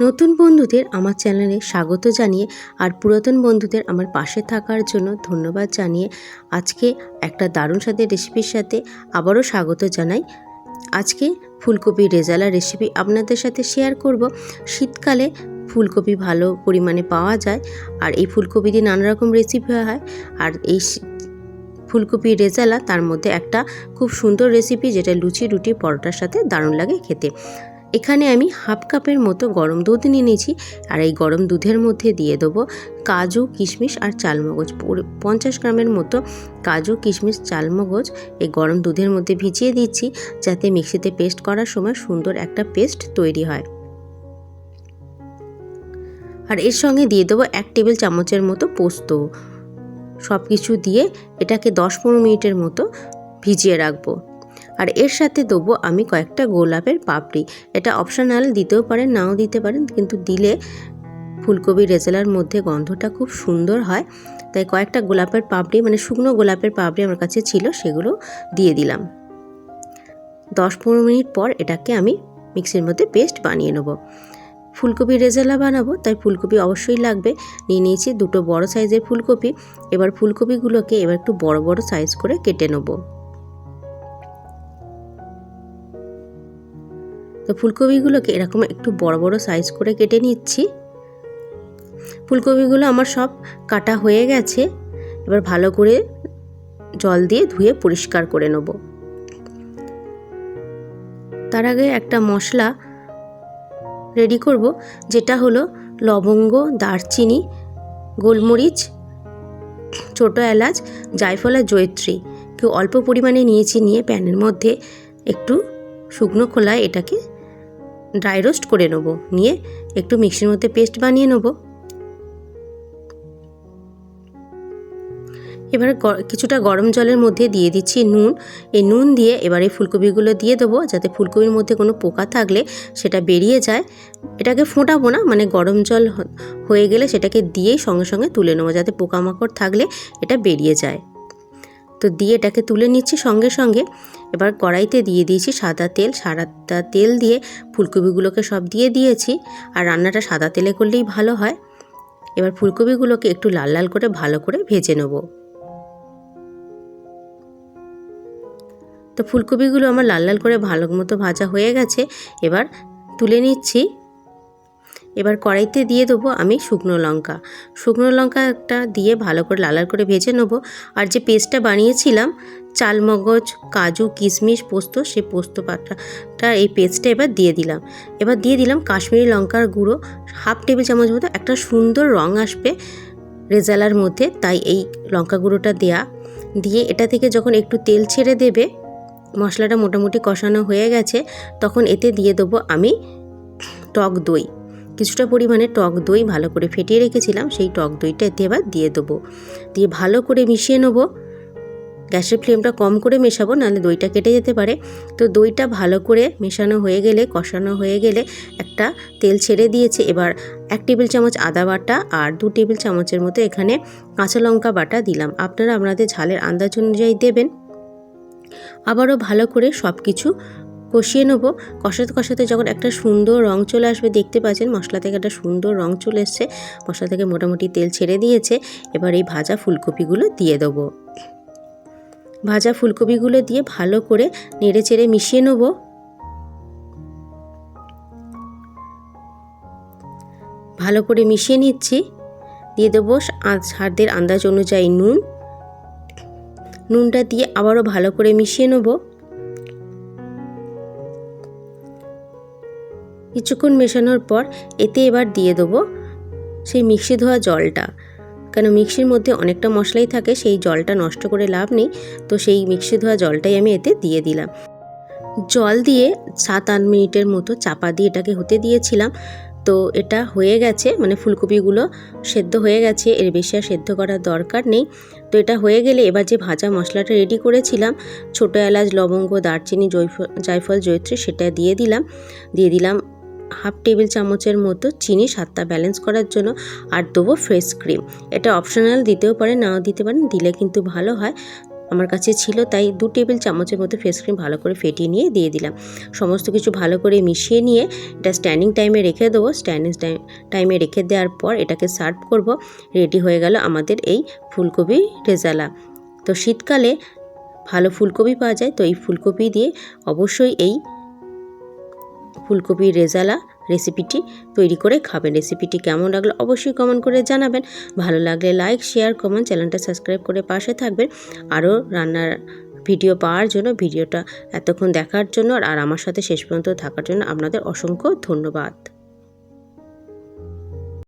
নতুন বন্ধুদের আমার চ্যানেলে স্বাগত জানিয়ে আর পুরাতন বন্ধুদের আমার পাশে থাকার জন্য ধন্যবাদ জানিয়ে আজকে একটা দারুণ স্বাদের রেসিপির সাথে আবারও স্বাগত জানাই। আজকে ফুলকপি রেজালা রেসিপি আপনাদের সাথে শেয়ার করব। শীতকালে ফুলকপি ভালো পরিমাণে পাওয়া যায় আর এই ফুলকপি দিয়ে নানা রকম রেসিপি হয় আর এই ফুলকপি রেজালা তার মধ্যে একটা খুব সুন্দর রেসিপি যেটা লুচি, রুটি, পরোটার সাথে দারুণ লাগে খেতে। এখানে আমি হাফ কাপের মতো গরম দুধ নিয়ে নিয়েছি। আর এই গরম দুধের মধ্যে দিয়ে দেবো কাজু, কিশমিশ আর চালমগজ। পঞ্চাশ গ্রামের মতো কাজু, কিশমিশ, চালমগজ এই গরম দুধের মধ্যে ভিজিয়ে দিচ্ছি যাতে মিক্সিতে পেস্ট করার সময় সুন্দর একটা পেস্ট তৈরি হয়। আর এর সঙ্গে দিয়ে দেবো এক টেবিল চামচের মতো পোস্ত। সব কিছু দিয়ে এটাকে দশ পনেরো মিনিটের মতো ভিজিয়ে রাখব। আর এর সাথে দেবো আমি কয়েকটা গোলাপের পাপড়ি। এটা অপশনাল দিতেও পারেন, নাও দিতে পারেন, কিন্তু দিলে ফুলকপি রেজালার মধ্যে গন্ধটা খুব সুন্দর হয়। তাই কয়েকটা গোলাপের পাপড়ি মানে শুকনো গোলাপের পাপড়ি আমার কাছে ছিল, সেগুলো দিয়ে দিলাম। দশ পনেরো মিনিট পর এটাকে আমি মিক্সির মধ্যে পেস্ট বানিয়ে নেব। ফুলকপি রেজালা বানাবো, তাই ফুলকপি অবশ্যই লাগবে। নিয়ে নিয়েছি দুটো বড় সাইজের ফুলকপি। এবার ফুলকপিগুলোকে এবার একটু বড় বড় সাইজ করে কেটে নেব। তো ফুলকপিগুলোকে এরকম একটু বড় বড় সাইজ করে কেটে নিচ্ছি। ফুলকপিগুলো আমার সব কাটা হয়ে গেছে। এবার ভালো করে জল দিয়ে ধুয়ে পরিষ্কার করে নেব। তার আগে একটা মশলা রেডি করব, যেটা হলো লবঙ্গ, দারচিনি, গোলমরিচ, ছোটো এলাচ, জায়ফল আর জয়ত্রী। কেউ অল্প পরিমাণে নিয়েছি, নিয়ে প্যানের মধ্যে একটু শুকনো খোলায় এটাকে ড্রাই রোস্ট করে নেব। নিয়ে একটু মিক্সির মধ্যে পেস্ট বানিয়ে নেব। এবার কিছুটা গরম জলের মধ্যে দিয়ে দিচ্ছি নুন। এই নুন দিয়ে এবার এই ফুলকপিগুলো দিয়ে দেবো যাতে ফুলকপির মধ্যে কোনো পোকা থাকলে সেটা বেরিয়ে যায়। এটাকে ফোটাবো না মানে গরম জল হয়ে গেলে সেটাকে দিয়েই সঙ্গে সঙ্গে তুলে নেব যাতে পোকামাকড় থাকলে এটা বেরিয়ে যায়। তো দিয়ে এটাকে তুলে নিচ্ছি সঙ্গে সঙ্গে। এবার কড়াইতে দিয়ে দিয়েছি সাদা তেল সাদা তেল দিয়ে ফুলকপিগুলোকে সব দিয়ে দিয়েছি। আর রান্নাটা সাদা তেলে করলেই ভালো হয়। এবার ফুলকপিগুলোকে একটু লাল লাল করে ভালো করে ভেজে নেব। তো ফুলকপিগুলো আমার লাল লাল করে ভালো মতো ভাজা হয়ে গেছে। এবার তুলে নিচ্ছি এবার কড়াইতে দিয়ে দেবো আমি শুকনো লঙ্কা। শুকনো লঙ্কাটা দিয়ে ভালো করে লাল লাল করে ভেজে নেব। আর যে পেস্টটা বানিয়েছিলাম, চালমগজ, কাজু, কিশমিশ পোস্ত, সেই পোস্ত পাতাটা এই পেস্টটা এবার দিয়ে দিলাম। এবার দিয়ে দিলাম কাশ্মীরি লঙ্কার গুঁড়ো। হাফ টেবিল চামচ মতো একটা সুন্দর রং আসবে রেজালার মধ্যে, তাই এই লঙ্কা গুঁড়োটা দেয়া। দিয়ে এটা থেকে যখন একটু তেল ছেড়ে দেবে, মশলাটা মোটামুটি কষানো হয়ে গেছে, তখন এতে দিয়ে দেবো আমি টক দই। কিছুটা পরিমাণে টক দই ভালো করে ফেটিয়ে রেখেছিলাম, সেই টক দইটা এতে এবার দিয়ে দেবো। দিয়ে ভালো করে মিশিয়ে নেব। গ্যাসের ফ্লেমটা কম করে মেশাবো, নাহলে দইটা কেটে যেতে পারে। তো দইটা ভালো করে মেশানো হয়ে গেলে, কষানো হয়ে গেলে একটা তেল ছেড়ে দিয়েছে। এবার এক টেবিল চামচ আদা বাটা আর দু টেবিল চামচের মতো এখানে কাঁচা লঙ্কা বাটা দিলাম। আপনারা আপনাদের ঝালের আন্দাজ অনুযায়ী দেবেন। আবারও ভালো করে সব কিছু কষিয়ে নেব। কষাতে কষাতে যখন একটা সুন্দর রং চলে আসবে, দেখতে পাচ্ছেন মশলা থেকে একটা সুন্দর রং চলে এসছে। মশলা থেকে মোটামুটি তেল ছেড়ে দিয়েছে। এবার এই ভাজা ফুলকপিগুলো দিয়ে দেবো। ভাজা ফুলকপিগুলো দিয়ে ভালো করে নেড়ে চেড়ে মিশিয়ে নেব। ভালো করে মিশিয়ে নিচ্ছি। দিয়ে দেবো স্বাদের আন্দাজ অনুযায়ী নুন। নুনটা দিয়ে আবারও ভালো করে মিশিয়ে নেব। কিছুক্ষণ মেশানোর পর এতে এবার দিয়ে দেবো সেই মিক্সি ধোয়া জলটা। কেন মিক্সির মধ্যে অনেকটা মশলাই থাকে, সেই জলটা নষ্ট করে লাভ নেই। তো সেই মিক্সি ধোয়া জলটাই আমি এতে দিয়ে দিলাম। জল দিয়ে সাত আট মিনিটের মতো চাপা দিয়ে এটাকে হতে দিয়েছিলাম। তো এটা হয়ে গেছে মানে ফুলকপিগুলো সেদ্ধ হয়ে গেছে, এর বেশি আর সেদ্ধ করার দরকার নেই। তো এটা হয়ে গেলে এবার যে ভাজা মশলাটা রেডি করেছিলাম, ছোটো এলাচ, লবঙ্গ, দারচিনি জয়ফল জায়ফল, জয়ত্রী, সেটা দিয়ে দিলাম। দিয়ে দিলাম হাফ টেবিল চামচের মতো চিনি স্বাদটা ব্যালেন্স করার জন্য আর দেবো ফ্রেশ ক্রিম এটা অপশনাল দিতেও পারে, নাও দিতে পারেন, দিলে কিন্তু ভালো হয়। আমার কাছে ছিল, তাই দু টেবিল চামচের মতো ফেস ক্রিম ভালো করে ফেটিয়ে নিয়ে দিয়ে দিলাম। সমস্ত কিছু ভালো করে মিশিয়ে নিয়ে এটা স্ট্যান্ডিং টাইমে রেখে দেবো। স্ট্যান্ডিং টাইমে রেখে দেওয়ার পর এটাকে সার্ভ করব। রেডি হয়ে গেল আমাদের এই ফুলকপি রেজালা। তো শীতকালে ভালো ফুলকপি পাওয়া যায়, তো এই ফুলকপি দিয়ে অবশ্যই এই ফুলকপির রেজালা রেসিপিটি তৈরি করে খাবেন। রেসিপিটি কেমন লাগল অবশ্যই কমেন্ট করে জানাবেন। ভালো লাগলে লাইক শেয়ার কমেন্ট চ্যানেলটা সাবস্ক্রাইব করে পাশে থাকবেন। আরও রান্নার ভিডিও পাওয়ার জন্য ভিডিওটা এতক্ষণ দেখার জন্য আর আমার সাথে শেষ পর্যন্ত থাকার জন্য আপনাদের অসংখ্য ধন্যবাদ।